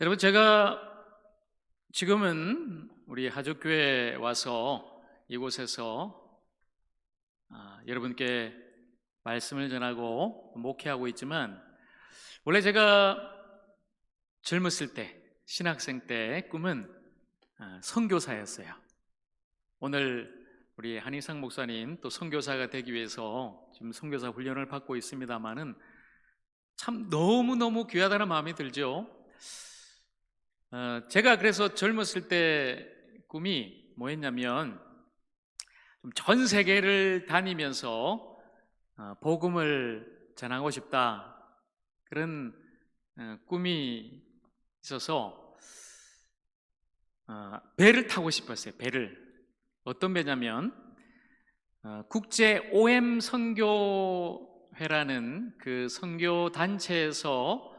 여러분 제가 지금은 우리 하족교회 와서 이곳에서 아, 여러분께 말씀을 전하고 목회하고 있지만 원래 제가 젊었을 때 신학생 때 꿈은 아, 선교사였어요. 오늘 우리 한희상 목사님 또 선교사가 되기 위해서 지금 선교사 훈련을 받고 있습니다만은 참 너무 너무 귀하다는 마음이 들죠. 어, 제가 그래서 젊었을 때 꿈이 뭐였냐면 좀전 세계를 다니면서 어, 복음을 전하고 싶다 그런 어, 꿈이 있어서 어, 배를 타고 싶었어요. 배를 어떤 배냐면 어, 국제 OM 선교회라는 그 선교 단체에서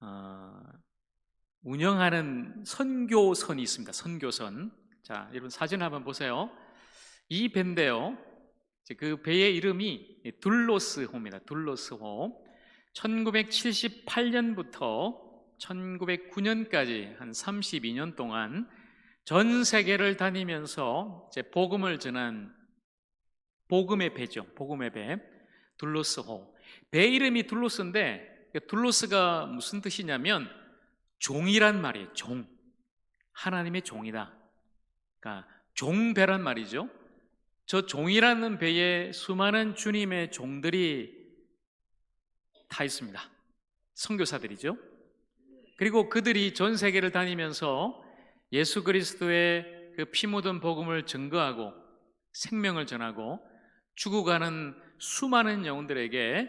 어, 운영하는 선교선이 있습니다. 선교선. 자, 여러분 사진 한번 보세요. 이 배인데요. 그 배의 이름이 둘로스호입니다. 둘로스호. 1978년부터 1909년까지 한 32년 동안 전 세계를 다니면서 이제 복음을 전한 복음의 배죠. 복음의 배. 둘로스호. 배 이름이 둘로스인데 둘로스가 무슨 뜻이냐면 종이란 말이에요. 종. 하나님의 종이다. 그러니까 종배란 말이죠. 저 종이라는 배에 수많은 주님의 종들이 타 있습니다. 선교사들이죠. 그리고 그들이 전 세계를 다니면서 예수 그리스도의 그 피 묻은 복음을 증거하고 생명을 전하고 죽어가는 수많은 영혼들에게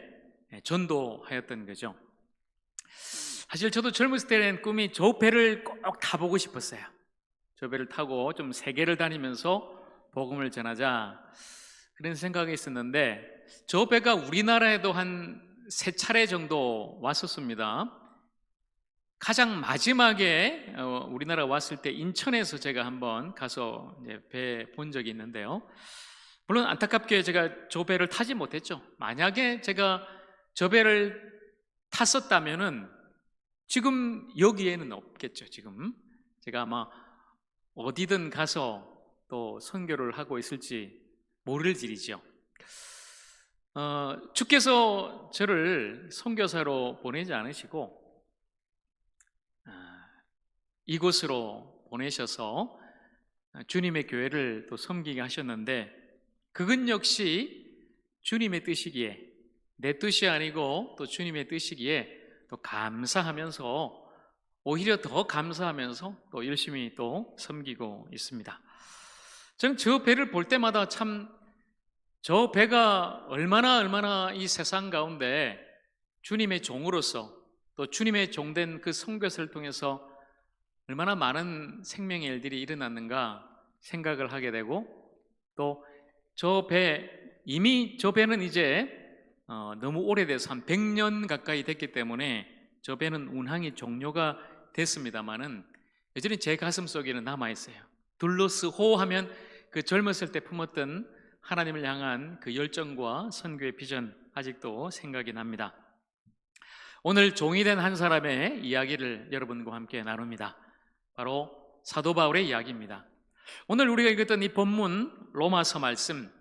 전도하였던 거죠. 사실 저도 젊었을 때는 꿈이 저 배를 꼭 타보고 싶었어요. 저 배를 타고 좀 세계를 다니면서 복음을 전하자 그런 생각이 있었는데 저 배가 우리나라에도 한 세 차례 정도 왔었습니다. 가장 마지막에 어, 우리나라 왔을 때 인천에서 제가 한번 가서 배 본 적이 있는데요. 물론 안타깝게 제가 저 배를 타지 못했죠. 만약에 제가 저 배를 탔었다면은 지금 여기에는 없겠죠. 지금 제가 아마 어디든 가서 또 선교를 하고 있을지 모를 일이죠. 어, 주께서 저를 선교사로 보내지 않으시고 아, 이곳으로 보내셔서 주님의 교회를 또 섬기게 하셨는데 그건 역시 주님의 뜻이기에 내 뜻이 아니고 또 주님의 뜻이기에 또 감사하면서 오히려 더 감사하면서 또 열심히 또 섬기고 있습니다. 저는 저 배를 볼 때마다 참 저 배가 얼마나 얼마나 이 세상 가운데 주님의 종으로서 또 주님의 종된 그 성교사를 통해서 얼마나 많은 생명의 일들이 일어났는가 생각을 하게 되고 또 저 배 이미 저 배는 이제 어, 너무 오래돼서 한 100년 가까이 됐기 때문에 저 배는 운항이 종료가 됐습니다만은 여전히 제 가슴 속에는 남아 있어요. 둘로스 호 하면 그 젊었을 때 품었던 하나님을 향한 그 열정과 선교의 비전 아직도 생각이 납니다. 오늘 종이 된 한 사람의 이야기를 여러분과 함께 나눕니다. 바로 사도 바울의 이야기입니다. 오늘 우리가 읽었던 이 본문 로마서 말씀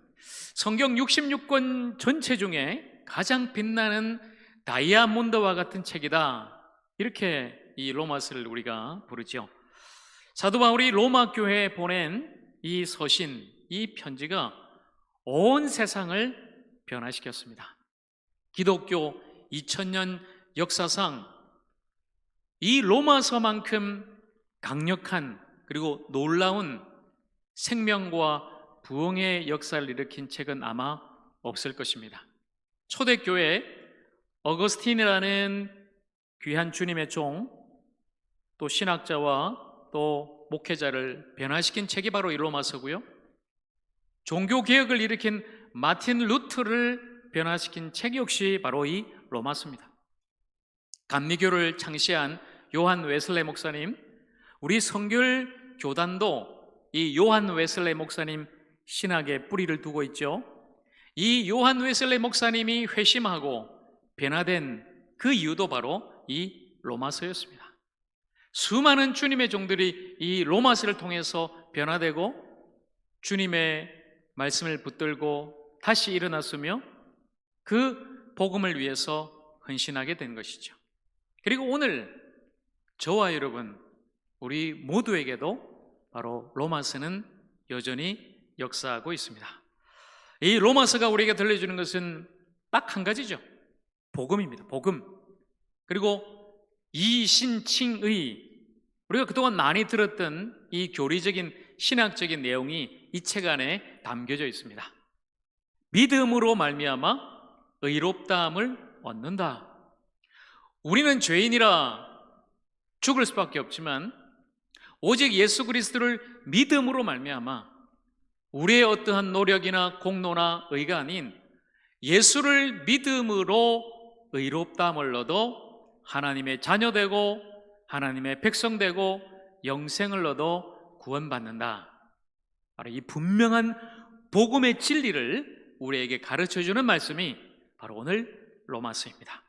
성경 66권 전체 중에 가장 빛나는 다이아몬드와 같은 책이다. 이렇게 이 로마서를 우리가 부르죠. 사도 바울이 로마 교회에 보낸 이 서신, 이 편지가 온 세상을 변화시켰습니다. 기독교 2000년 역사상 이 로마서만큼 강력한 그리고 놀라운 생명과 부흥의 역사를 일으킨 책은 아마 없을 것입니다. 초대교회 어거스틴이라는 귀한 주님의 종, 또 신학자와 또 목회자를 변화시킨 책이 바로 이 로마서고요. 종교 개혁을 일으킨 마틴 루트를 변화시킨 책 역시 바로 이 로마서입니다. 감리교를 창시한 요한 웨슬레 목사님, 우리 성결 교단도 이 요한 웨슬레 목사님 신학의 뿌리를 두고 있죠. 이 요한 웨슬레 목사님이 회심하고 변화된 그 이유도 바로 이 로마서였습니다. 수많은 주님의 종들이 이 로마서를 통해서 변화되고 주님의 말씀을 붙들고 다시 일어났으며 그 복음을 위해서 헌신하게 된 것이죠. 그리고 오늘 저와 여러분, 우리 모두에게도 바로 로마서는 여전히 역사하고 있습니다. 이 로마서가 우리에게 들려주는 것은 딱 한 가지죠. 복음입니다. 복음. 그리고 이신칭의 우리가 그동안 많이 들었던 이 교리적인 신학적인 내용이 이 책 안에 담겨져 있습니다. 믿음으로 말미암아 의롭다함을 얻는다. 우리는 죄인이라 죽을 수밖에 없지만 오직 예수 그리스도를 믿음으로 말미암아 우리의 어떠한 노력이나 공로나 의가 아닌 예수를 믿음으로 의롭다함을 얻어 하나님의 자녀되고 하나님의 백성되고 영생을 얻어 구원받는다. 바로 이 분명한 복음의 진리를 우리에게 가르쳐 주는 말씀이 바로 오늘 로마서입니다.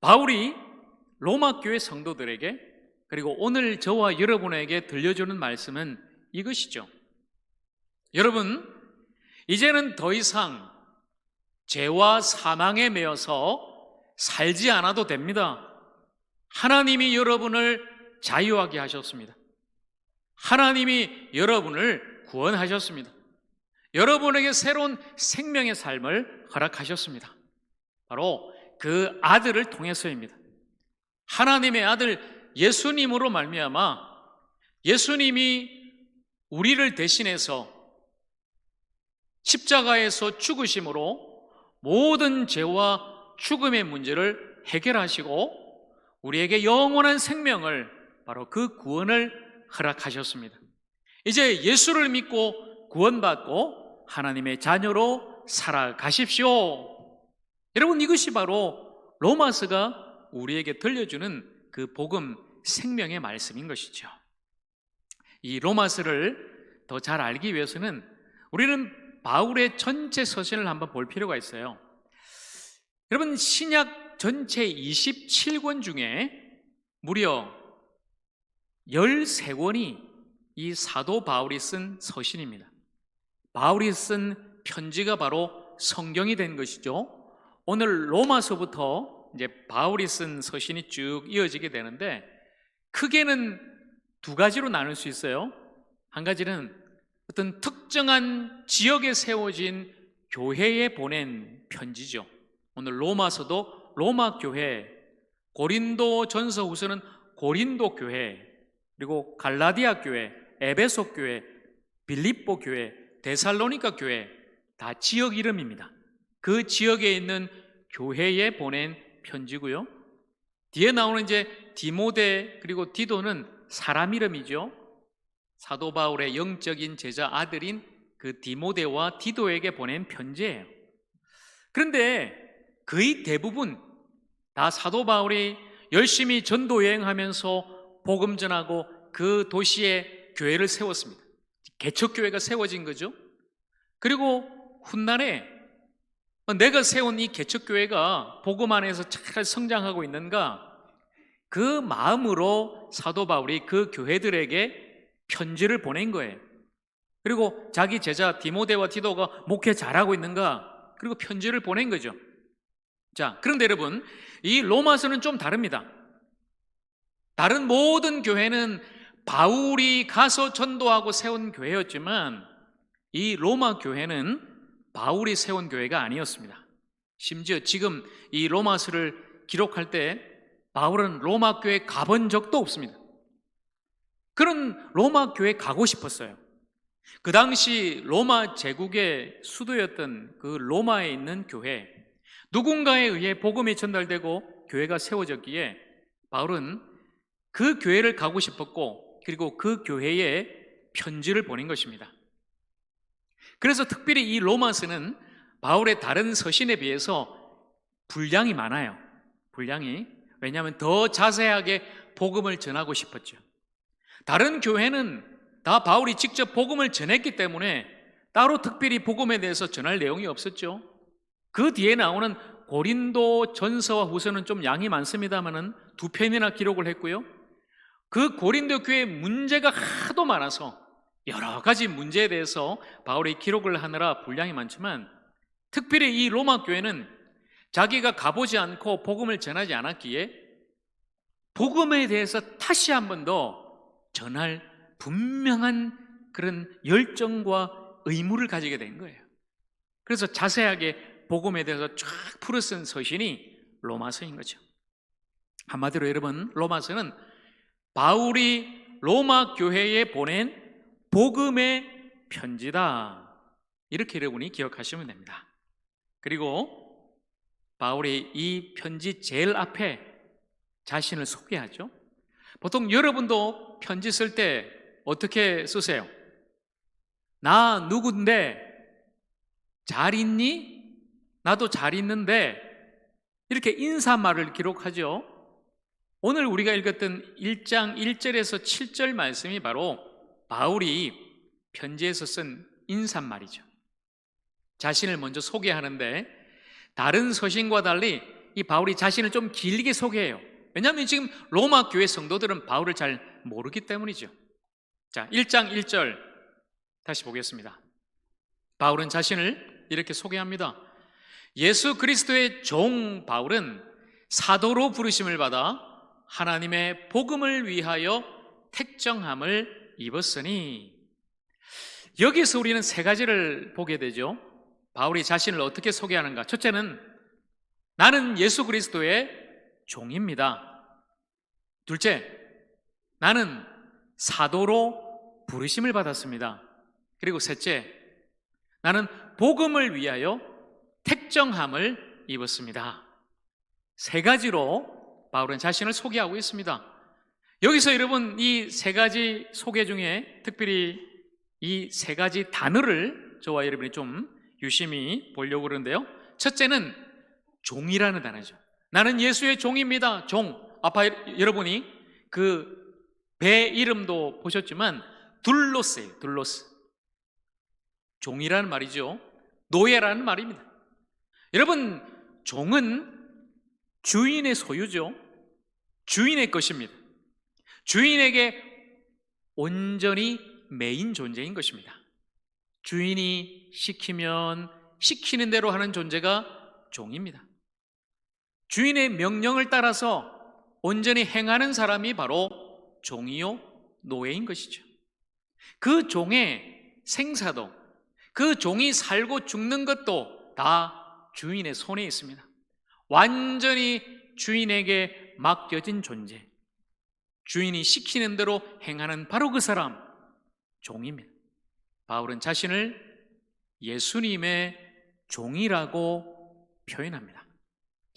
바울이 로마 교회 성도들에게 그리고 오늘 저와 여러분에게 들려주는 말씀은 이것이죠. 여러분, 이제는 더 이상 죄와 사망에 매여서 살지 않아도 됩니다. 하나님이 여러분을 자유하게 하셨습니다. 하나님이 여러분을 구원하셨습니다. 여러분에게 새로운 생명의 삶을 허락하셨습니다. 바로 그 아들을 통해서입니다. 하나님의 아들 예수님으로 말미암아 예수님이 우리를 대신해서 십자가에서 죽으심으로 모든 죄와 죽음의 문제를 해결하시고 우리에게 영원한 생명을 바로 그 구원을 허락하셨습니다. 이제 예수를 믿고 구원받고 하나님의 자녀로 살아가십시오. 여러분 이것이 바로 로마서가 우리에게 들려주는 그 복음 생명의 말씀인 것이죠. 이 로마서를 더 잘 알기 위해서는 우리는 바울의 전체 서신을 한번 볼 필요가 있어요. 여러분 신약 전체 27권 중에 무려 13권이 이 사도 바울이 쓴 서신입니다. 바울이 쓴 편지가 바로 성경이 된 것이죠. 오늘 로마서부터 이제 바울이 쓴 서신이 쭉 이어지게 되는데 크게는 두 가지로 나눌 수 있어요. 한 가지는 어떤 특정한 지역에 세워진 교회에 보낸 편지죠. 오늘 로마서도 로마 교회, 고린도 전서 후서는 고린도 교회, 그리고 갈라디아 교회, 에베소 교회, 빌립보 교회, 데살로니카 교회 다 지역 이름입니다. 그 지역에 있는 교회에 보낸 편지고요. 뒤에 나오는 이제 디모데 그리고 디도는 사람 이름이죠. 사도 바울의 영적인 제자 아들인 그 디모데와 디도에게 보낸 편지예요. 그런데 거의 대부분 다 사도 바울이 열심히 전도 여행하면서 복음 전하고 그 도시에 교회를 세웠습니다. 개척 교회가 세워진 거죠. 그리고 훗날에 내가 세운 이 개척 교회가 복음 안에서 잘 성장하고 있는가? 그 마음으로 사도 바울이 그 교회들에게 편지를 보낸 거예요. 그리고 자기 제자 디모데와 디도가 목회 잘하고 있는가? 그리고 편지를 보낸 거죠. 자, 그런데 여러분, 이 로마서는 좀 다릅니다. 다른 모든 교회는 바울이 가서 전도하고 세운 교회였지만 이 로마 교회는 바울이 세운 교회가 아니었습니다. 심지어 지금 이 로마서를 기록할 때 바울은 로마 교회 가본 적도 없습니다. 그런 로마 교회 가고 싶었어요. 그 당시 로마 제국의 수도였던 그 로마에 있는 교회, 누군가에 의해 복음이 전달되고 교회가 세워졌기에 바울은 그 교회를 가고 싶었고, 그리고 그 교회에 편지를 보낸 것입니다. 그래서 특별히 이 로마서는 바울의 다른 서신에 비해서 분량이 많아요. 분량이. 왜냐하면 더 자세하게 복음을 전하고 싶었죠. 다른 교회는 다 바울이 직접 복음을 전했기 때문에 따로 특별히 복음에 대해서 전할 내용이 없었죠. 그 뒤에 나오는 고린도 전서와 후서는 좀 양이 많습니다만은 두 편이나 기록을 했고요. 그 고린도 교회 문제가 하도 많아서 여러 가지 문제에 대해서 바울이 기록을 하느라 분량이 많지만 특별히 이 로마 교회는 자기가 가보지 않고 복음을 전하지 않았기에 복음에 대해서 다시 한 번 더 전할 분명한 그런 열정과 의무를 가지게 된 거예요. 그래서 자세하게 복음에 대해서 쫙 풀어 쓴 서신이 로마서인 거죠. 한마디로 여러분, 로마서는 바울이 로마 교회에 보낸 복음의 편지다. 이렇게 여러분이 기억하시면 됩니다. 그리고 바울이 이 편지 제일 앞에 자신을 소개하죠. 보통 여러분도 편지 쓸 때 어떻게 쓰세요? 나 누군데 잘 있니? 나도 잘 있는데 이렇게 인사말을 기록하죠. 오늘 우리가 읽었던 1장 1절에서 7절 말씀이 바로 바울이 편지에서 쓴 인사말이죠. 자신을 먼저 소개하는데 다른 서신과 달리 이 바울이 자신을 좀 길게 소개해요. 왜냐하면 지금 로마 교회 성도들은 바울을 잘 모르기 때문이죠. 자, 1장 1절 다시 보겠습니다. 바울은 자신을 이렇게 소개합니다. 예수 그리스도의 종 바울은 사도로 부르심을 받아 하나님의 복음을 위하여 택정함을 입었으니 여기서 우리는 세 가지를 보게 되죠. 바울이 자신을 어떻게 소개하는가? 첫째는 나는 예수 그리스도의 종입니다. 둘째, 나는 사도로 부르심을 받았습니다. 그리고 셋째, 나는 복음을 위하여 택정함을 입었습니다. 세 가지로 바울은 자신을 소개하고 있습니다. 여기서 여러분 이 세 가지 소개 중에 특별히 이 세 가지 단어를 저와 여러분이 좀 유심히 보려고 그러는데요. 첫째는 종이라는 단어죠. 나는 예수의 종입니다. 종. 아빠 여러분이 그 배 이름도 보셨지만 둘로스예요. 둘로스. 종이라는 말이죠. 노예라는 말입니다. 여러분, 종은 주인의 소유죠. 주인의 것입니다. 주인에게 온전히 메인 존재인 것입니다. 주인이 시키면 시키는 대로 하는 존재가 종입니다. 주인의 명령을 따라서 온전히 행하는 사람이 바로 종이요 노예인 것이죠. 그 종의 생사도 그 종이 살고 죽는 것도 다 주인의 손에 있습니다. 완전히 주인에게 맡겨진 존재. 주인이 시키는 대로 행하는 바로 그 사람, 종입니다. 바울은 자신을 예수님의 종이라고 표현합니다.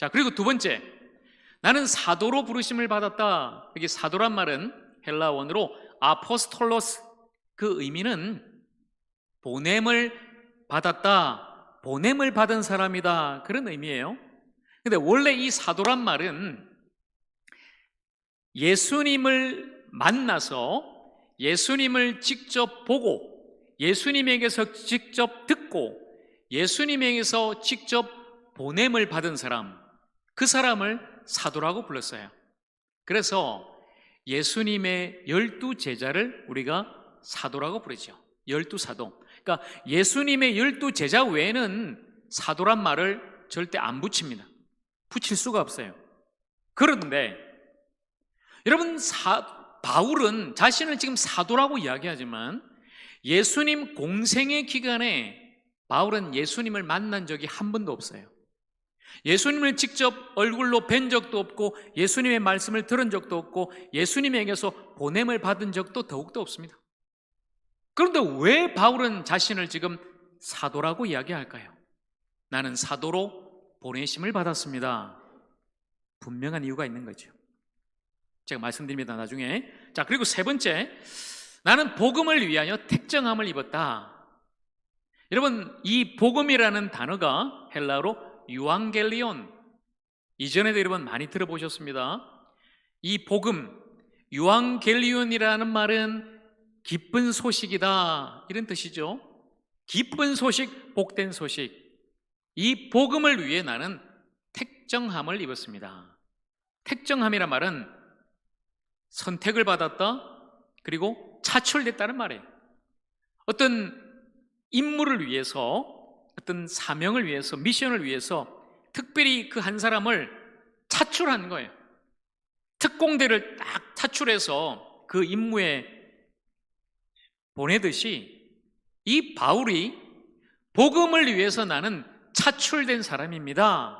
자, 그리고 두 번째, 나는 사도로 부르심을 받았다. 여기 사도란 말은 헬라 원어로 아포스톨로스 그 의미는 보냄을 받았다. 보냄을 받은 사람이다. 그런 의미예요. 근데 원래 이 사도란 말은 예수님을 만나서 예수님을 직접 보고 예수님에게서 직접 듣고 예수님에게서 직접 보냄을 받은 사람, 그 사람을 사도라고 불렀어요. 그래서 예수님의 열두 제자를 우리가 사도라고 부르죠. 열두 사도. 그러니까 예수님의 열두 제자 외에는 사도란 말을 절대 안 붙입니다. 붙일 수가 없어요. 그런데 여러분 사, 바울은 자신을 지금 사도라고 이야기하지만 예수님 공생의 기간에 바울은 예수님을 만난 적이 한 번도 없어요. 예수님을 직접 얼굴로 뵌 적도 없고 예수님의 말씀을 들은 적도 없고 예수님에게서 보냄을 받은 적도 더욱더 없습니다. 그런데 왜 바울은 자신을 지금 사도라고 이야기할까요? 나는 사도로 보내심을 받았습니다. 분명한 이유가 있는 거죠. 제가 말씀드립니다, 나중에. 자, 그리고 세 번째, 나는 복음을 위하여 택정함을 입었다. 여러분, 이 복음이라는 단어가 헬라로 유앙겔리온. 이전에도 여러분 많이 들어보셨습니다. 이 복음, 유앙겔리온이라는 말은 기쁜 소식이다. 이런 뜻이죠. 기쁜 소식, 복된 소식. 이 복음을 위해 나는 택정함을 입었습니다. 택정함이란 말은 선택을 받았다 그리고 차출됐다는 말이에요. 어떤 임무를 위해서 어떤 사명을 위해서 미션을 위해서 특별히 그 한 사람을 차출한 거예요. 특공대를 딱 차출해서 그 임무에 보내듯이 이 바울이 복음을 위해서 나는 차출된 사람입니다.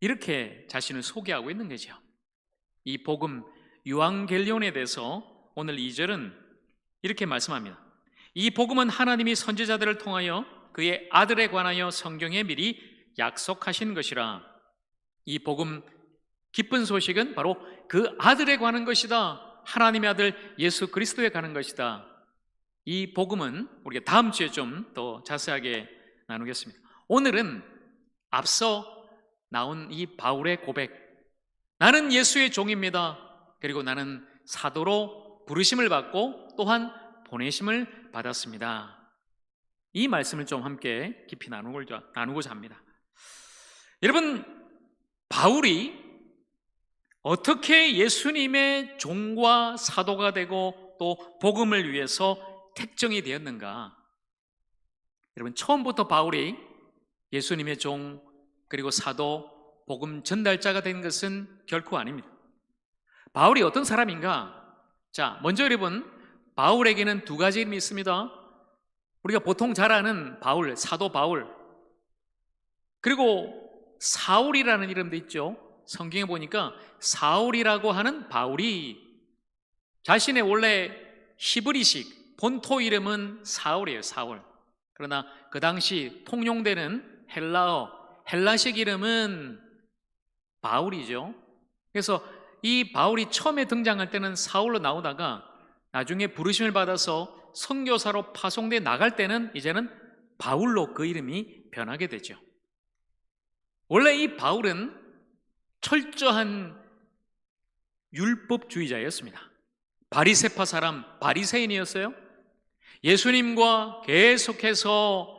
이렇게 자신을 소개하고 있는 거죠. 이 복음 유앙겔리온에 대해서 오늘 2절은 이렇게 말씀합니다. 이 복음은 하나님이 선지자들을 통하여 그의 아들에 관하여 성경에 미리 약속하신 것이라. 이 복음 기쁜 소식은 바로 그 아들에 관한 것이다. 하나님의 아들 예수 그리스도에 관한 것이다. 이 복음은 우리가 다음 주에 좀 더 자세하게 나누겠습니다. 오늘은 앞서 나온 이 바울의 고백. 나는 예수의 종입니다. 그리고 나는 사도로 부르심을 받고 또한 보내심을 받았습니다. 이 말씀을 좀 함께 깊이 나누고자, 합니다. 여러분, 바울이 어떻게 예수님의 종과 사도가 되고 또 복음을 위해서 택정이 되었는가? 여러분, 처음부터 바울이 예수님의 종 그리고 사도 복음 전달자가 된 것은 결코 아닙니다. 바울이 어떤 사람인가? 자, 먼저 여러분, 바울에게는 두 가지 이름이 있습니다. 우리가 보통 잘 아는 바울, 사도 바울. 그리고 사울이라는 이름도 있죠. 성경에 보니까 사울이라고 하는 바울이 자신의 원래 히브리식 본토 이름은 사울이에요, 사울. 그러나 그 당시 통용되는 헬라어, 헬라식 이름은 바울이죠. 그래서 이 바울이 처음에 등장할 때는 사울로 나오다가 나중에 부르심을 받아서 선교사로 파송돼 나갈 때는 이제는 바울로 그 이름이 변하게 되죠. 원래 이 바울은 철저한 율법주의자였습니다. 바리세파 사람, 바리새인이었어요. 예수님과 계속해서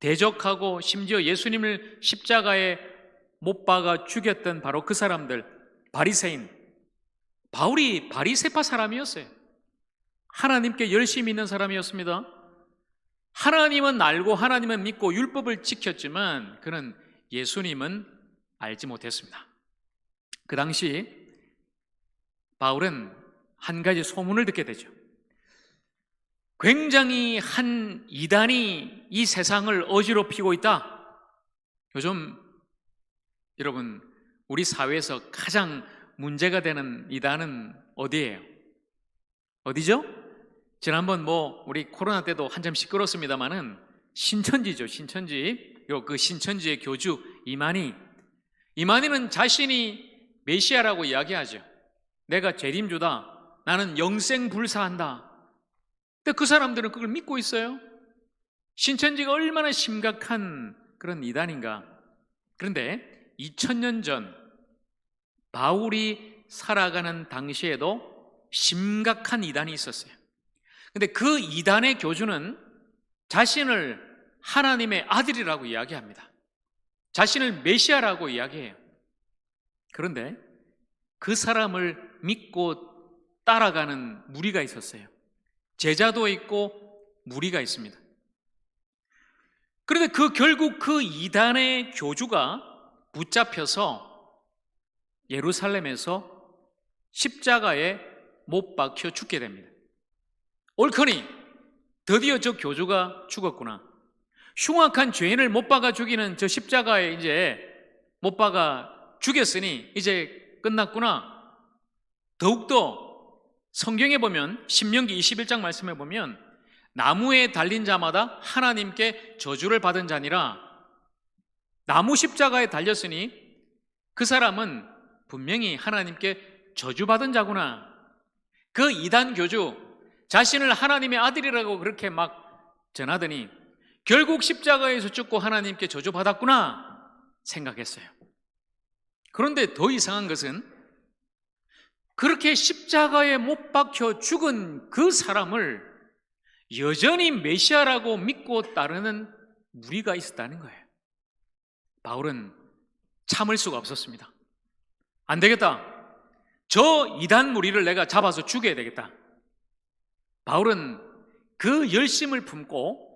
대적하고 심지어 예수님을 십자가에 못 박아 죽였던 바로 그 사람들, 바리새인. 바울이 바리세파 사람이었어요. 하나님께 열심히 믿는 사람이었습니다. 하나님은 알고 하나님은 믿고 율법을 지켰지만 그는 예수님은 알지 못했습니다. 그 당시 바울은 한 가지 소문을 듣게 되죠. 굉장히 한 이단이 이 세상을 어지럽히고 있다. 요즘 여러분 우리 사회에서 가장 문제가 되는 이단은 어디예요? 어디죠? 지난번 뭐 우리 코로나 때도 한참 시끄럽습니다만은 신천지죠, 신천지. 요그 신천지의 교주 이만희. 이만희는 자신이 메시아라고 이야기하죠. 내가 재림주다. 나는 영생 불사한다. 근데 그 사람들은 그걸 믿고 있어요. 신천지가 얼마나 심각한 그런 이단인가. 그런데 2000년 전 바울이 살아가는 당시에도 심각한 이단이 있었어요. 근데 그 이단의 교주는 자신을 하나님의 아들이라고 이야기합니다. 자신을 메시아라고 이야기해요. 그런데 그 사람을 믿고 따라가는 무리가 있었어요. 제자도 있고 무리가 있습니다. 그런데 그 결국 그 이단의 교주가 붙잡혀서 예루살렘에서 십자가에 못 박혀 죽게 됩니다. 옳거니 드디어 저 교주가 죽었구나. 흉악한 죄인을 못 박아 죽이는 저 십자가에 이제 못 박아 죽였으니 이제 끝났구나. 더욱더 성경에 보면 신명기 21장 말씀에 보면 나무에 달린 자마다 하나님께 저주를 받은 자니라 나무 십자가에 달렸으니 그 사람은 분명히 하나님께 저주받은 자구나. 그 이단 교주 자신을 하나님의 아들이라고 그렇게 막 전하더니 결국 십자가에서 죽고 하나님께 저주받았구나 생각했어요. 그런데 더 이상한 것은 그렇게 십자가에 못 박혀 죽은 그 사람을 여전히 메시아라고 믿고 따르는 무리가 있었다는 거예요. 바울은 참을 수가 없었습니다. 안 되겠다. 저 이단 무리를 내가 잡아서 죽여야 되겠다. 바울은 그 열심을 품고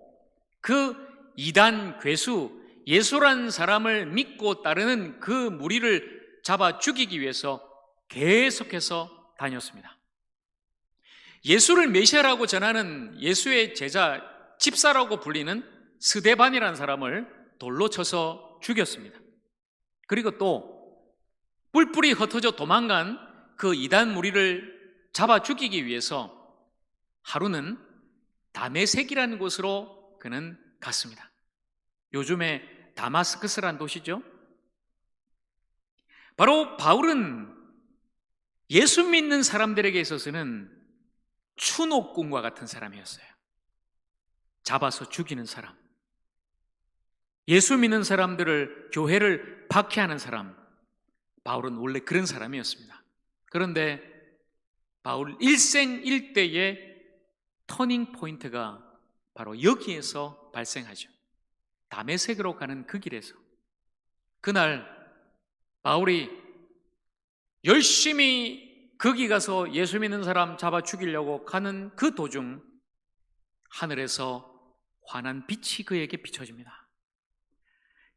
그 이단 괴수 예수란 사람을 믿고 따르는 그 무리를 잡아 죽이기 위해서 계속해서 다녔습니다. 예수를 메시아라고 전하는 예수의 제자 집사라고 불리는 스데반이라는 사람을 돌로 쳐서 죽였습니다. 그리고 또 뿔뿔이 흩어져 도망간 그 이단 무리를 잡아 죽이기 위해서 하루는 다메색이라는 곳으로 그는 갔습니다. 요즘에 다마스크스란 도시죠. 바로 바울은 예수 믿는 사람들에게 있어서는 추노꾼과 같은 사람이었어요. 잡아서 죽이는 사람. 예수 믿는 사람들을 교회를 박해하는 사람. 바울은 원래 그런 사람이었습니다. 그런데 바울 일생 일대의 터닝 포인트가 바로 여기에서 발생하죠. 담에색으로 가는 그 길에서 그날 바울이 열심히 거기 가서 예수 믿는 사람 잡아 죽이려고 가는 그 도중 하늘에서 환한 빛이 그에게 비춰집니다.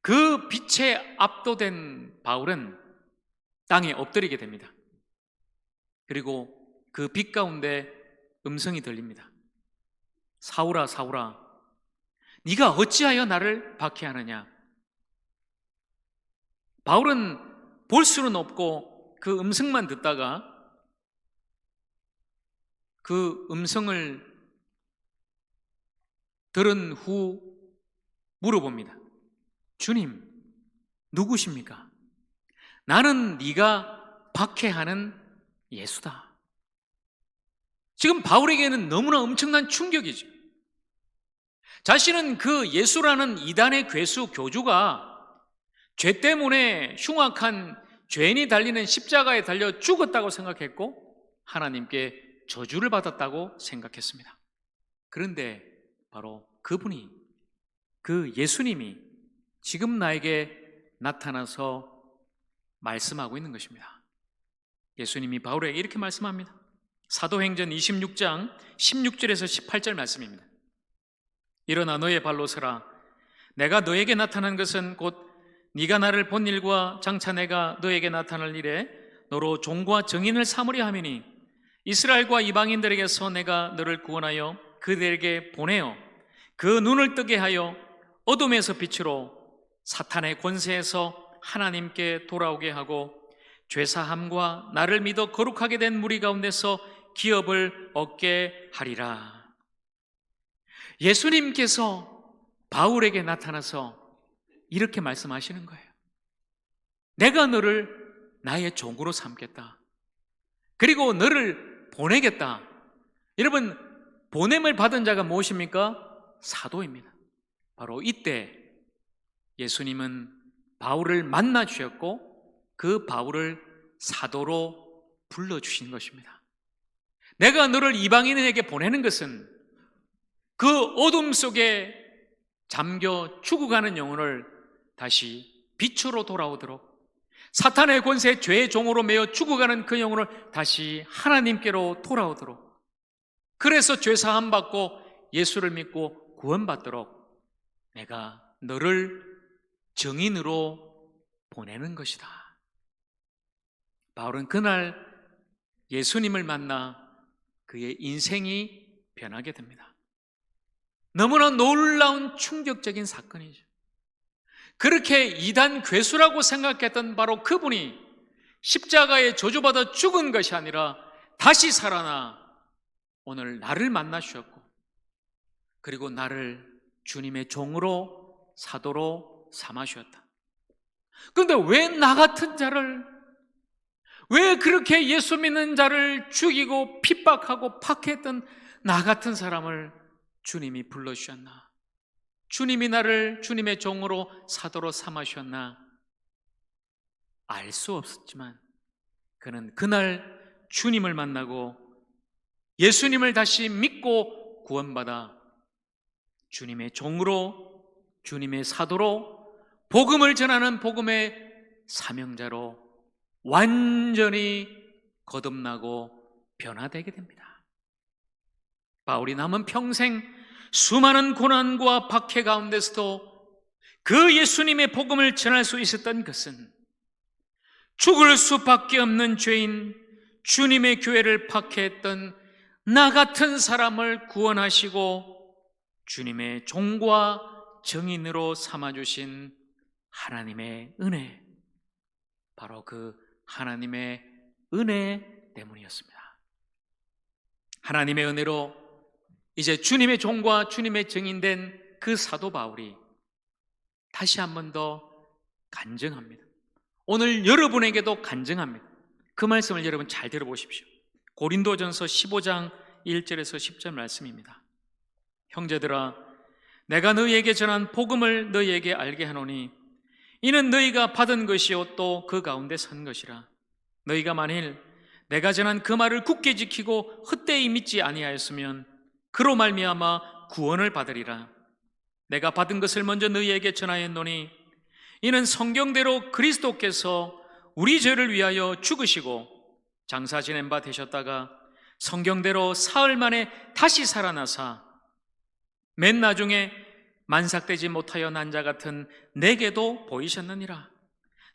그 빛에 압도된 바울은 땅에 엎드리게 됩니다. 그리고 그 빛 가운데 음성이 들립니다. 사울아 사울아 네가 어찌하여 나를 박해하느냐? 바울은 볼 수는 없고 그 음성만 듣다가 그 음성을 들은 후 물어봅니다. 주님, 누구십니까? 나는 네가 박해하는 예수다. 지금 바울에게는 너무나 엄청난 충격이죠. 자신은 그 예수라는 이단의 괴수 교주가 죄 때문에 흉악한 죄인이 달리는 십자가에 달려 죽었다고 생각했고 하나님께 저주를 받았다고 생각했습니다. 그런데 바로 그분이 그 예수님이 지금 나에게 나타나서 말씀하고 있는 것입니다. 예수님이 바울에게 이렇게 말씀합니다. 사도행전 26장 16절에서 18절 말씀입니다. 일어나 너의 발로 서라. 내가 너에게 나타난 것은 곧 네가 나를 본 일과 장차 내가 너에게 나타날 일에 너로 종과 정인을 삼으려 하매니 이스라엘과 이방인들에게서 내가 너를 구원하여 그들에게 보내어 그 눈을 뜨게 하여 어둠에서 빛으로 사탄의 권세에서 하나님께 돌아오게 하고 죄사함과 나를 믿어 거룩하게 된 무리 가운데서 기업을 얻게 하리라. 예수님께서 바울에게 나타나서 이렇게 말씀하시는 거예요. 내가 너를 나의 종으로 삼겠다. 그리고 너를 보내겠다. 여러분, 보냄을 받은 자가 무엇입니까? 사도입니다. 바로 이때 예수님은 바울을 만나 주셨고 그 바울을 사도로 불러 주신 것입니다. 내가 너를 이방인에게 보내는 것은 그 어둠 속에 잠겨 죽어가는 영혼을 다시 빛으로 돌아오도록 사탄의 권세 죄의 종으로 매어 죽어가는 그 영혼을 다시 하나님께로 돌아오도록 그래서 죄 사함 받고 예수를 믿고 구원받도록 내가 너를 정인으로 보내는 것이다. 바울은 그날 예수님을 만나 그의 인생이 변하게 됩니다. 너무나 놀라운 충격적인 사건이죠. 그렇게 이단 괴수라고 생각했던 바로 그분이 십자가에 저주받아 죽은 것이 아니라 다시 살아나 오늘 나를 만나 주셨고 그리고 나를 주님의 종으로 사도로 삼아 주셨다. 그런데 왜 나 같은 자를 왜 그렇게 예수 믿는 자를 죽이고 핍박하고 파괴했던 나 같은 사람을 주님이 불러주셨나? 주님이 나를 주님의 종으로 사도로 삼으셨나? 알 수 없었지만 그는 그날 주님을 만나고 예수님을 다시 믿고 구원받아 주님의 종으로 주님의 사도로 복음을 전하는 복음의 사명자로 완전히 거듭나고 변화되게 됩니다. 바울이 남은 평생 수많은 고난과 박해 가운데서도 그 예수님의 복음을 전할 수 있었던 것은 죽을 수밖에 없는 죄인 주님의 교회를 박해했던 나 같은 사람을 구원하시고 주님의 종과 정인으로 삼아주신 하나님의 은혜, 바로 그 하나님의 은혜 때문이었습니다. 하나님의 은혜로 이제 주님의 종과 주님의 증인된 그 사도 바울이 다시 한 번 더 간증합니다. 오늘 여러분에게도 간증합니다. 그 말씀을 여러분 잘 들어보십시오. 고린도전서 15장 1절에서 10절 말씀입니다. 형제들아, 내가 너희에게 전한 복음을 너희에게 알게 하노니 이는 너희가 받은 것이요 또 그 가운데 선 것이라. 너희가 만일 내가 전한 그 말을 굳게 지키고 헛되이 믿지 아니하였으면 그로 말미암아 구원을 받으리라. 내가 받은 것을 먼저 너희에게 전하였노니 이는 성경대로 그리스도께서 우리 죄를 위하여 죽으시고 장사 지낸 바 되셨다가 성경대로 사흘 만에 다시 살아나사 맨 나중에 만삭되지 못하여 난 자 같은 내게도 보이셨느니라.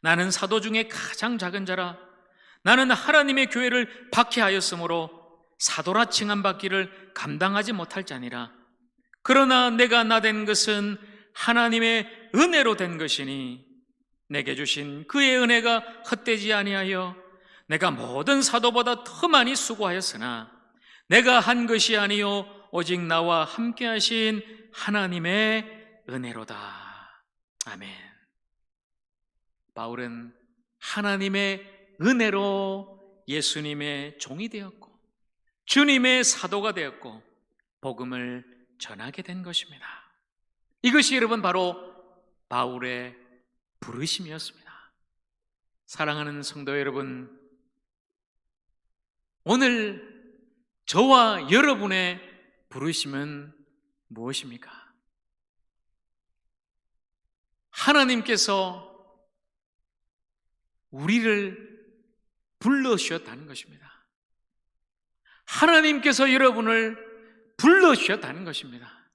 나는 사도 중에 가장 작은 자라. 나는 하나님의 교회를 박해하였으므로 사도라 칭함 받기를 감당하지 못할 자니라. 그러나 내가 나 된 것은 하나님의 은혜로 된 것이니 내게 주신 그의 은혜가 헛되지 아니하여 내가 모든 사도보다 더 많이 수고하였으나 내가 한 것이 아니요 오직 나와 함께 하신 하나님의 은혜로다. 아멘. 바울은 하나님의 은혜로 예수님의 종이 되었고 주님의 사도가 되었고 복음을 전하게 된 것입니다. 이것이 여러분 바로 바울의 부르심이었습니다. 사랑하는 성도 여러분, 오늘 저와 여러분의 부르심은 무엇입니까? 하나님께서 우리를 불러주셨다는 것입니다. 하나님께서 여러분을 불러주셨다는 것입니다.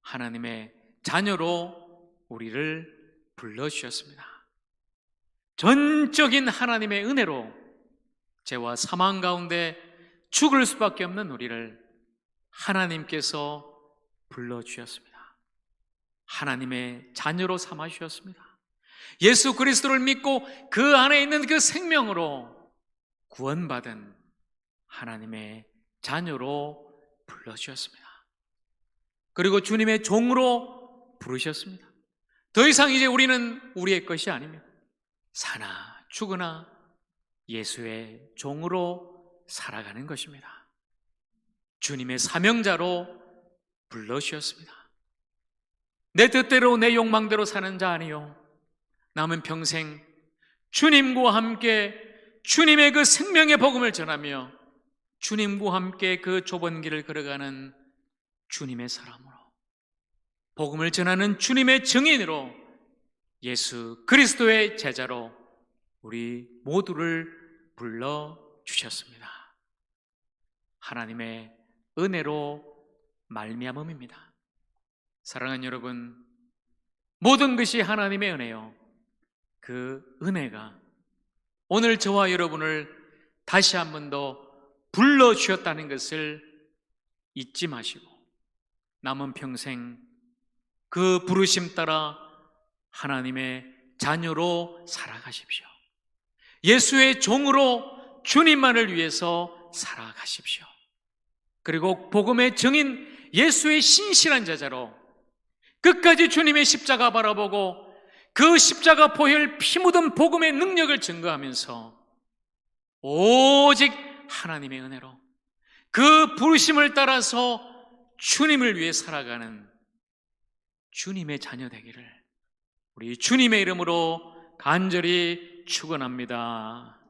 하나님의 자녀로 우리를 불러주셨습니다. 전적인 하나님의 은혜로 죄와 사망 가운데 죽을 수밖에 없는 우리를 하나님께서 불러주셨습니다. 하나님의 자녀로 삼아주셨습니다. 예수 그리스도를 믿고 그 안에 있는 그 생명으로 구원받은 하나님의 자녀로 불러주셨습니다. 그리고 주님의 종으로 부르셨습니다. 더 이상 이제 우리는 우리의 것이 아닙니다. 사나 죽으나 예수의 종으로 살아가는 것입니다. 주님의 사명자로 불러주셨습니다. 내 뜻대로 내 욕망대로 사는 자 아니요. 남은 평생 주님과 함께 주님의 그 생명의 복음을 전하며 주님과 함께 그 좁은 길을 걸어가는 주님의 사람으로 복음을 전하는 주님의 증인으로 예수 그리스도의 제자로 우리 모두를 불러 주셨습니다. 하나님의 은혜로 말미암음입니다. 사랑하는 여러분, 모든 것이 하나님의 은혜요. 그 은혜가 오늘 저와 여러분을 다시 한 번 더 불러 주셨다는 것을 잊지 마시고 남은 평생 그 부르심 따라 하나님의 자녀로 살아가십시오. 예수의 종으로 주님만을 위해서 살아가십시오. 그리고 복음의 증인 예수의 신실한 제자로 끝까지 주님의 십자가 바라보고 그 십자가 보혈 피 묻은 복음의 능력을 증거하면서 오직 하나님의 은혜로 그 부르심을 따라서 주님을 위해 살아가는 주님의 자녀 되기를 우리 주님의 이름으로 간절히 축원합니다.